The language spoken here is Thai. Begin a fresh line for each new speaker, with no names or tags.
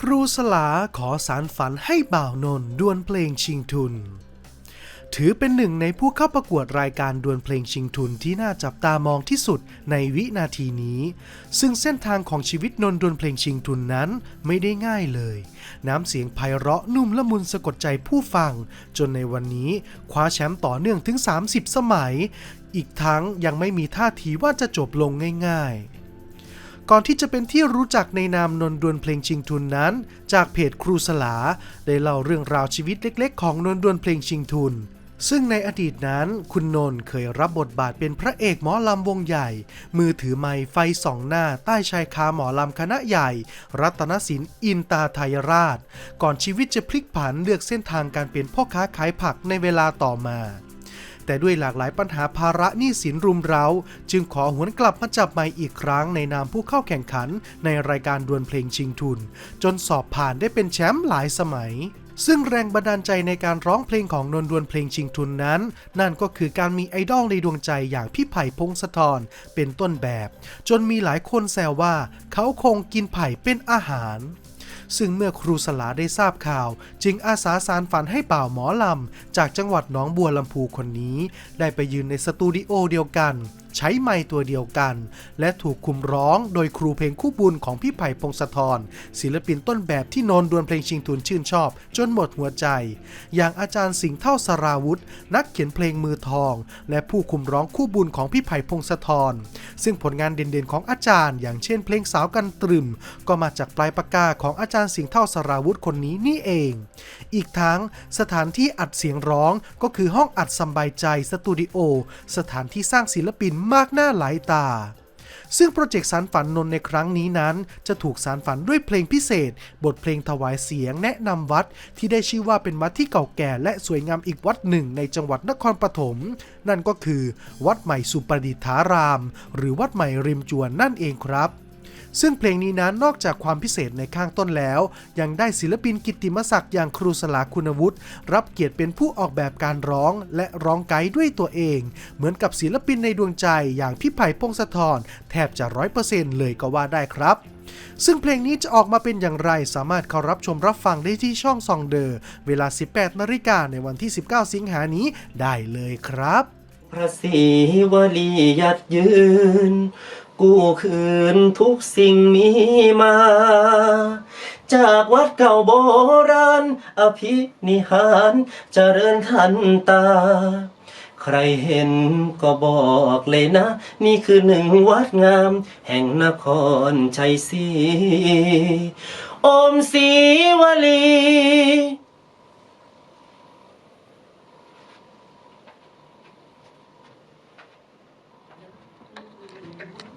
ครูสลาขอสารฝันให้บ่าวนนท์ดวลเพลงชิงทุน ถือเป็นหนึ่งในผู้เข้าประกวดรายการดวลเพลงชิงทุนที่น่าจับตามองที่สุดในวินาทีนี้ ซึ่งเส้นทางของชีวิตนนท์ดวลเพลงชิงทุนนั้นไม่ได้ง่ายเลย น้ำเสียงไพเราะนุ่มละมุนสะกดใจผู้ฟัง จนในวันนี้คว้าแชมป์ต่อเนื่องถึง 30 สมัย อีกทั้งยังไม่มีท่าทีว่าจะจบลงง่าย ๆ ก่อนที่จะเป็นที่รู้จักในนามนนดวนเพลงชิงทุนนั้น จากเพจครูสลา ได้เล่าเรื่องราวชีวิตเล็ก ๆ ของนนดวนเพลงชิงทุน ซึ่งในอดีตนั้นคุณนนท์เคยรับบทบาทเป็นพระเอกหมอลำวงใหญ่ มือถือไม้ไฟสองหน้าใต้ชายคาหมอลำคณะใหญ่ รัตนศิลป์อินตาไทยราช ก่อนชีวิตจะพลิกผันเลือกเส้นทางการเป็นพ่อค้าขายผักในเวลาต่อมา แต่ด้วยหลากหลายปัญหาภาระหนี้สินรุมเร้า จึงขอหวนกลับมาจับไมค์อีกครั้งในนามผู้เข้าแข่งขัน ในรายการดวลเพลงชิงทุน จนสอบผ่านได้เป็นแชมป์หลายสมัยซึ่งแรงบันดาลใจในการร้องเพลงของนนดวนเพลงชิงทุนนั้น นั่นก็คือการมีไอดอลในดวงใจอย่างพี่ไผ่พงศธรเป็นต้นแบบ จนมีหลายคนแซวว่า เขาคงกินไผ่เป็นอาหาร ซึ่งเมื่อครูสลาได้ทราบข่าว จึงอาสาสารฝันให้เป่าหมอลำ จากจังหวัดหนองบัวลำพูคนนี้ ได้ไปยืนในสตูดิโอเดียวกัน ใช้ไมค์ตัวเดียวกัน และถูกคุมร้องโดยครูเพลงคู่บุญของพี่ไผ่พงศธรศิลปินต้นแบบที่นนท์ดวลเพลงชิงทุนชื่นชอบ จนหมดหัวใจ อย่างอาจารย์สิงห์เท่าสราวุธ นักเขียนเพลงมือทอง และผู้คุมร้องคู่บุญของพี่ไผ่พงศธรซึ่งผลงานเด่นๆของอาจารย์ อย่างเช่นเพลงสาวกันตรึม ก็มาจากปลายปากกาของอาจารย์สิงห์เท่าสราวุธคนนี้นี่เอง อีกทั้งสถานที่อัดเสียงร้องก็คือห้องอัดสบายใจสตูดิโอ สถานที่สร้างศิลปินมากหน้าหลายตาซึ่งโปรเจกต์สารฝันนนในครั้งนี้นั้น จะถูกสารฝันด้วยเพลงพิเศษ บทเพลงถวายเสียงแนะนำวัด ที่ได้ชื่อว่าเป็นวัดที่เก่าแก่และสวยงามอีกวัดหนึ่งในจังหวัดนครปฐมนั่นก็คือ วัดใหม่สุปรดิษฐาราม หรือวัดใหม่ริมจวนนั่นเองครับ ซึ่งเพลงนี้นั้นนอกจากความพิเศษในข้างต้นแล้ว ยังได้ศิลปินกิติมศักดิ์อย่างครูสลาคุณวุฒิรับเกียรติเป็นผู้ออกแบบการร้องและร้องไกด์ด้วยตัวเอง เหมือนกับศิลปินในดวงใจอย่างพี่ไผ่พงศธรแทบจะร้อยเปอร์เซ็นต์เลยก็ว่าได้ครับซึ่งเพลงนี้จะออกมาเป็นอย่างไรสามารถเข้ารับชมรับฟังได้ที่ช่องซองเดอร์ เวลา 18 นาฬิกาในวันที่ 19 สิงหานี้ได้เลยครับ
พระศรีวลียัดยืน กู้คืนทุกสิ่งมีมา จากวัดเก่าโบราณ อภินิหารเจริญทันตา ใครเห็นก็บอกเลยนะ นี่คือหนึ่งวัดงาม แห่งนครชัยศรีอมศรีวลี